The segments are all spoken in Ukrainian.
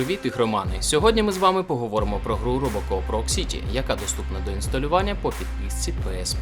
Привіт, ігромани! Сьогодні ми з вами поговоримо про гру Robocop Rock City, яка доступна до інсталювання по підписці PS.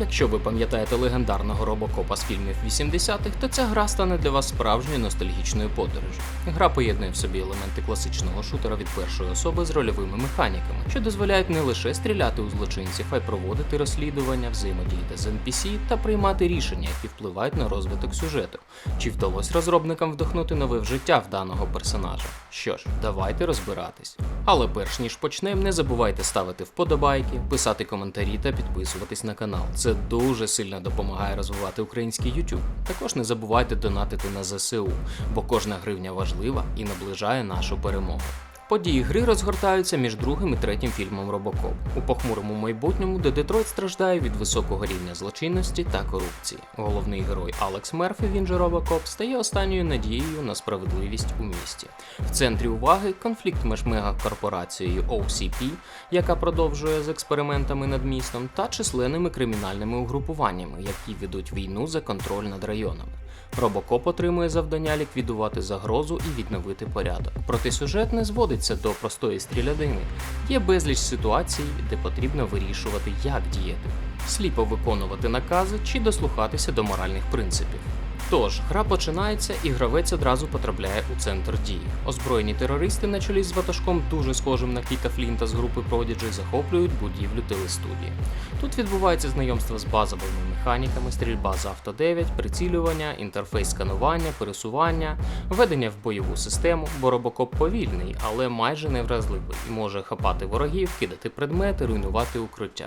Якщо ви пам'ятаєте легендарного робокопа з фільмів 80-х, то ця гра стане для вас справжньою ностальгічною подорожю. Гра поєднує в собі елементи класичного шутера від першої особи з рольовими механіками, що дозволяють не лише стріляти у злочинців, а й проводити розслідування, взаємодіяти з NPC та приймати рішення, які впливають на розвиток сюжету. Чи вдалося розробникам вдохнути нове в життя в даного персонажа? Що ж, давайте розбиратись. Але перш ніж почнемо, не забувайте ставити вподобайки, писати коментарі та підписуватись на канал. Це дуже сильно допомагає розвивати український YouTube. Також не забувайте донатити на ЗСУ, бо кожна гривня важлива і наближає нашу перемогу. Події гри розгортаються між другим і третім фільмом Робокоп у похмурому майбутньому, де Детройт страждає від високого рівня злочинності та корупції. Головний герой Алекс Мерфі, він же Робокоп, стає останньою надією на справедливість у місті. В центрі уваги конфлікт між мегакорпорацією OCP, яка продовжує з експериментами над містом, та численними кримінальними угрупуваннями, які ведуть війну за контроль над районами. Робокоп отримує завдання ліквідувати загрозу і відновити порядок. Проте сюжет не зводиться до простої стрілядини. Є безліч ситуацій, де потрібно вирішувати, як діяти, сліпо виконувати накази чи дослухатися до моральних принципів. Тож, гра починається і гравець одразу потрапляє у центр дії. Озброєні терористи на чолі з ватажком, дуже схожим на Кіта Флінта з групи Prodigy, захоплюють будівлю телестудії. Тут відбувається знайомство з базовими механіками, стрільба з авто 9, прицілювання, інтерфейс сканування, пересування, введення в бойову систему, бо робокоп повільний, але майже невразливий і може хапати ворогів, кидати предмети, руйнувати укриття.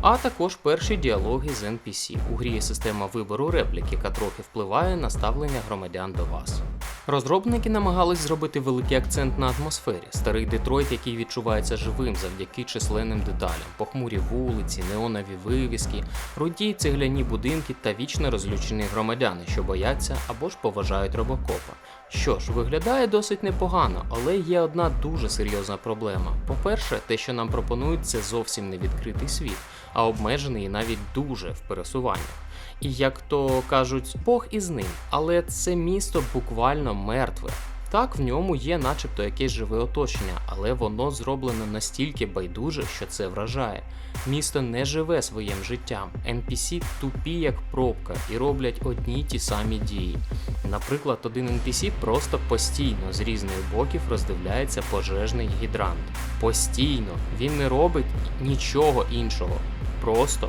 А також перші діалоги з NPC. У грі є система вибору реплік, яка трохи впливає на ставлення громадян до вас. Розробники намагались зробити великий акцент на атмосфері, старий Детройт, який відчувається живим завдяки численним деталям, похмурі вулиці, неонові вивіски, руді цегляні будинки та вічно розлючені громадяни, що бояться або ж поважають робокопа. Що ж, виглядає досить непогано, але є одна дуже серйозна проблема. По-перше, те, що нам пропонують, це зовсім не відкритий світ, а обмежений і навіть дуже в пересуваннях. І як то кажуть, Бог із ним, але це місто буквально мертве. Так, в ньому є начебто якесь живе оточення, але воно зроблено настільки байдуже, що це вражає. Місто не живе своїм життям. NPC тупі як пробка і роблять одні й ті самі дії. Наприклад, один NPC просто постійно з різних боків роздивляється пожежний гідрант. Постійно він не робить нічого іншого, просто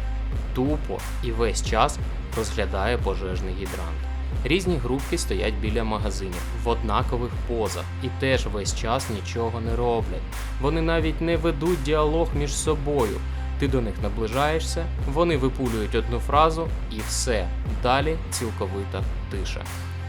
тупо і весь час розглядає пожежний гідрант. Різні групки стоять біля магазинів в однакових позах і теж весь час нічого не роблять. Вони навіть не ведуть діалог між собою. Ти до них наближаєшся, вони випулюють одну фразу і все. Далі цілковита тиша.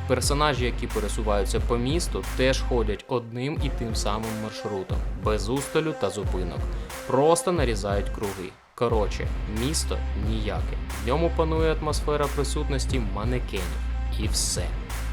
Персонажі, які пересуваються по місту, теж ходять одним і тим самим маршрутом, без усталю та зупинок. Просто нарізають круги. Коротше, місто ніяке. В ньому панує атмосфера присутності манекенів. І все.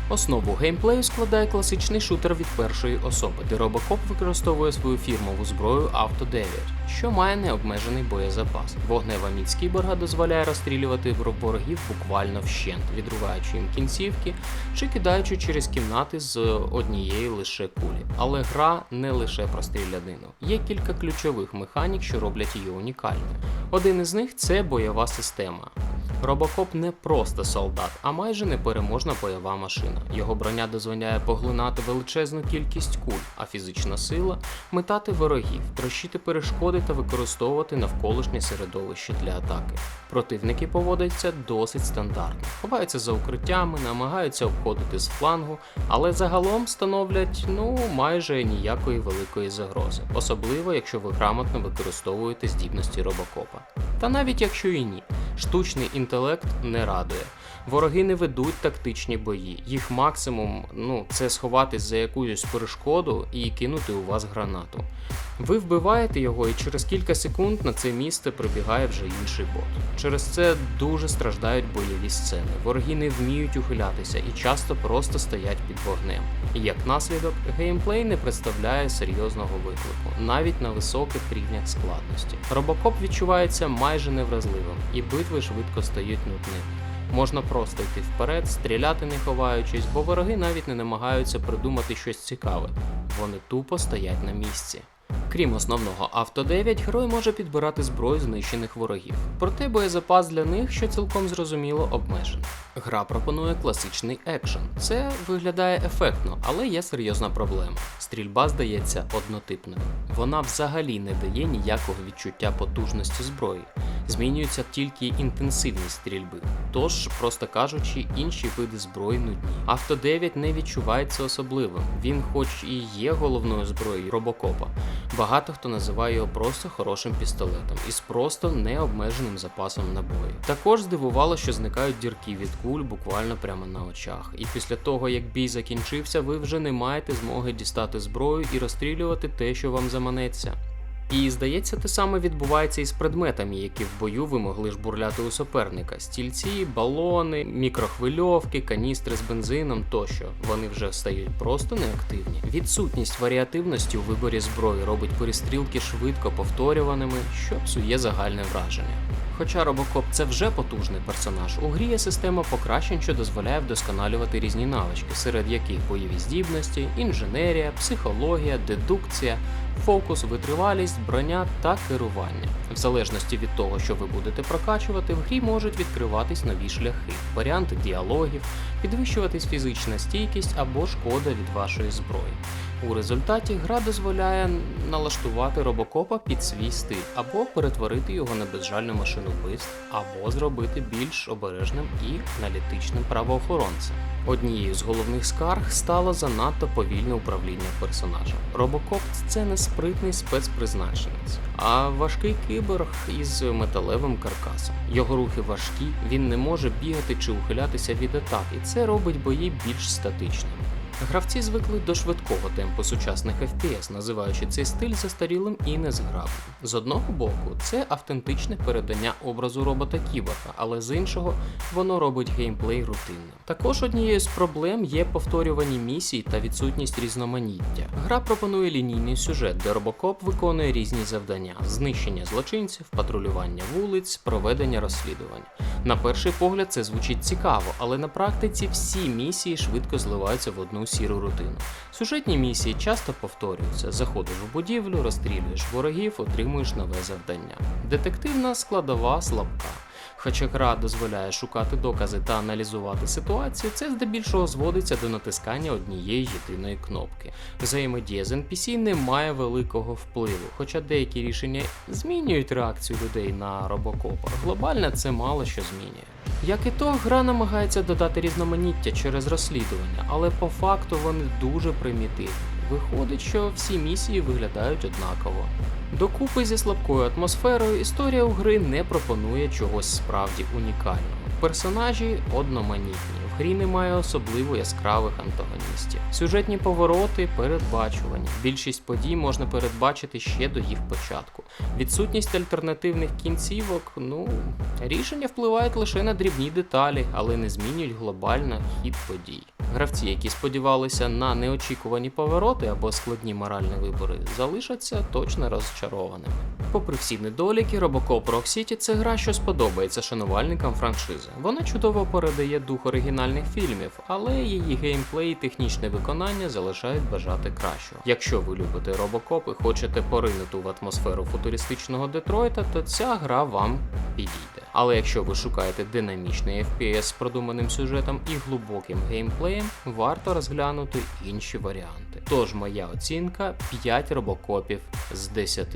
Основу геймплею складає класичний шутер від першої особи, де робокоп використовує свою фірмову зброю Авто 9, що має необмежений боєзапас. Вогнева міць кіборга дозволяє розстрілювати ворогів буквально вщент, відриваючи їм кінцівки чи кидаючи через кімнати з однієї лише кулі. Але гра не лише про стрілянину. Є кілька ключових механік, що роблять її унікальною. Один із них це бойова система. Робокоп не просто солдат, а майже непереможна бойова машина. Його броня дозволяє поглинати величезну кількість куль, а фізична сила метати ворогів, трощити перешкоди та використовувати навколишнє середовище для атаки. Противники поводяться досить стандартно, ховаються за укриттями, намагаються обходити з флангу, але загалом становлять ну майже ніякої великої загрози, особливо якщо ви грамотно використовуєте здібності робокопа. Та навіть якщо і ні, штучний інтелект не радує. Вороги не ведуть тактичні бої. Їх максимум ну, це сховатись за якусь перешкоду і кинути у вас гранату. Ви вбиваєте його, і через кілька секунд на це місце прибігає вже інший бот. Через це дуже страждають бойові сцени. Вороги не вміють ухилятися і часто просто стоять під вогнем. І як наслідок, геймплей не представляє серйозного виклику, навіть на високих рівнях складності. Робокоп відчувається майже невразливим, і битви швидко стають нудними. Можна просто йти вперед, стріляти не ховаючись, бо вороги навіть не намагаються придумати щось цікаве. Вони тупо стоять на місці. Крім основного авто 9, герой може підбирати зброю знищених ворогів. Проте боєзапас для них, що цілком зрозуміло, обмежений. Гра пропонує класичний екшен. Це виглядає ефектно, але є серйозна проблема. Стрільба здається однотипною. Вона взагалі не дає ніякого відчуття потужності зброї. Змінюється тільки інтенсивність стрільби. Тож, просто кажучи, інші види зброї нудні. Авто 9 не відчувається особливим. Він, хоч і є головною зброєю робокопа, Багато хто називає його просто хорошим пістолетом із просто необмеженим запасом набою. Також здивувало, що зникають дірки від куль буквально прямо на очах. І після того, як бій закінчився, ви вже не маєте змоги дістати зброю і розстрілювати те, що вам заманеться. І здається, те саме відбувається і з предметами, які в бою ви могли жбурляти у суперника: стільці, балони, мікрохвильовки, каністри з бензином тощо. Вони вже стають просто неактивні. Відсутність варіативності у виборі зброї робить перестрілки швидко повторюваними, що псує загальне враження. Хоча Робокоп це вже потужний персонаж, у грі є система покращень, що дозволяє вдосконалювати різні навички, серед яких бойові здібності, інженерія, психологія, дедукція, фокус, витривалість, броня та керування. В залежності від того, що ви будете прокачувати, в грі можуть відкриватись нові шляхи, варіанти діалогів, підвищуватись фізична стійкість або шкода від вашої зброї. У результаті гра дозволяє налаштувати робокопа під свій стиль, або перетворити його на безжальну машину вбивств, або зробити більш обережним і аналітичним правоохоронцем. Однією з головних скарг стало занадто повільне управління персонажем. Робокоп це не спритний спецпризначенець, а важкий киборг із металевим каркасом. Його рухи важкі, він не може бігати чи ухилятися від атак, і це робить бої більш статичними. Гравці звикли до швидкого темпу сучасних FPS, називаючи цей стиль застарілим і незграбним. З одного боку, це автентичне передання образу робота кіборга, але з іншого воно робить геймплей рутинним. Також однією з проблем є повторювані місії та відсутність різноманіття. Гра пропонує лінійний сюжет, де робокоп виконує різні завдання: знищення злочинців, патрулювання вулиць, проведення розслідувань. На перший погляд це звучить цікаво, але на практиці всі місії швидко зливаються в одну сіру рутину. Сюжетні місії часто повторюються: заходиш в будівлю, розстрілюєш ворогів, отримуєш нове завдання. Детективна складова слабка. Хоча гра дозволяє шукати докази та аналізувати ситуацію, це здебільшого зводиться до натискання однієї єдиної кнопки. Взаємодія з NPC не має великого впливу, хоча деякі рішення змінюють реакцію людей на робокопа. Глобально це мало що змінює. Як і то, гра намагається додати різноманіття через розслідування, але по факту вони дуже примітивні. Виходить, що всі місії виглядають однаково. Докупи зі слабкою атмосферою історія у гри не пропонує чогось справді унікального. Персонажі одноманітні, в грі немає особливо яскравих антагоністів. Сюжетні повороти передбачувані. Більшість подій можна передбачити ще до їх початку. Відсутність альтернативних кінцівок, ну рішення впливають лише на дрібні деталі, але не змінюють глобально хід подій. Гравці, які сподівалися на неочікувані повороти або складні моральні вибори, залишаться точно розчарованими. Попри всі недоліки, Robocop Rock City – це гра, що сподобається шанувальникам франшизи. Вона чудово передає дух оригінальних фільмів, але її геймплей і технічне виконання залишають бажати кращого. Якщо ви любите Robocop і хочете поринути в атмосферу футуристичного Детройта, то ця гра вам підійде. Але якщо ви шукаєте динамічний FPS з продуманим сюжетом і глибоким геймплеєм, варто розглянути інші варіанти. Тож моя оцінка 5 робокопів з 10.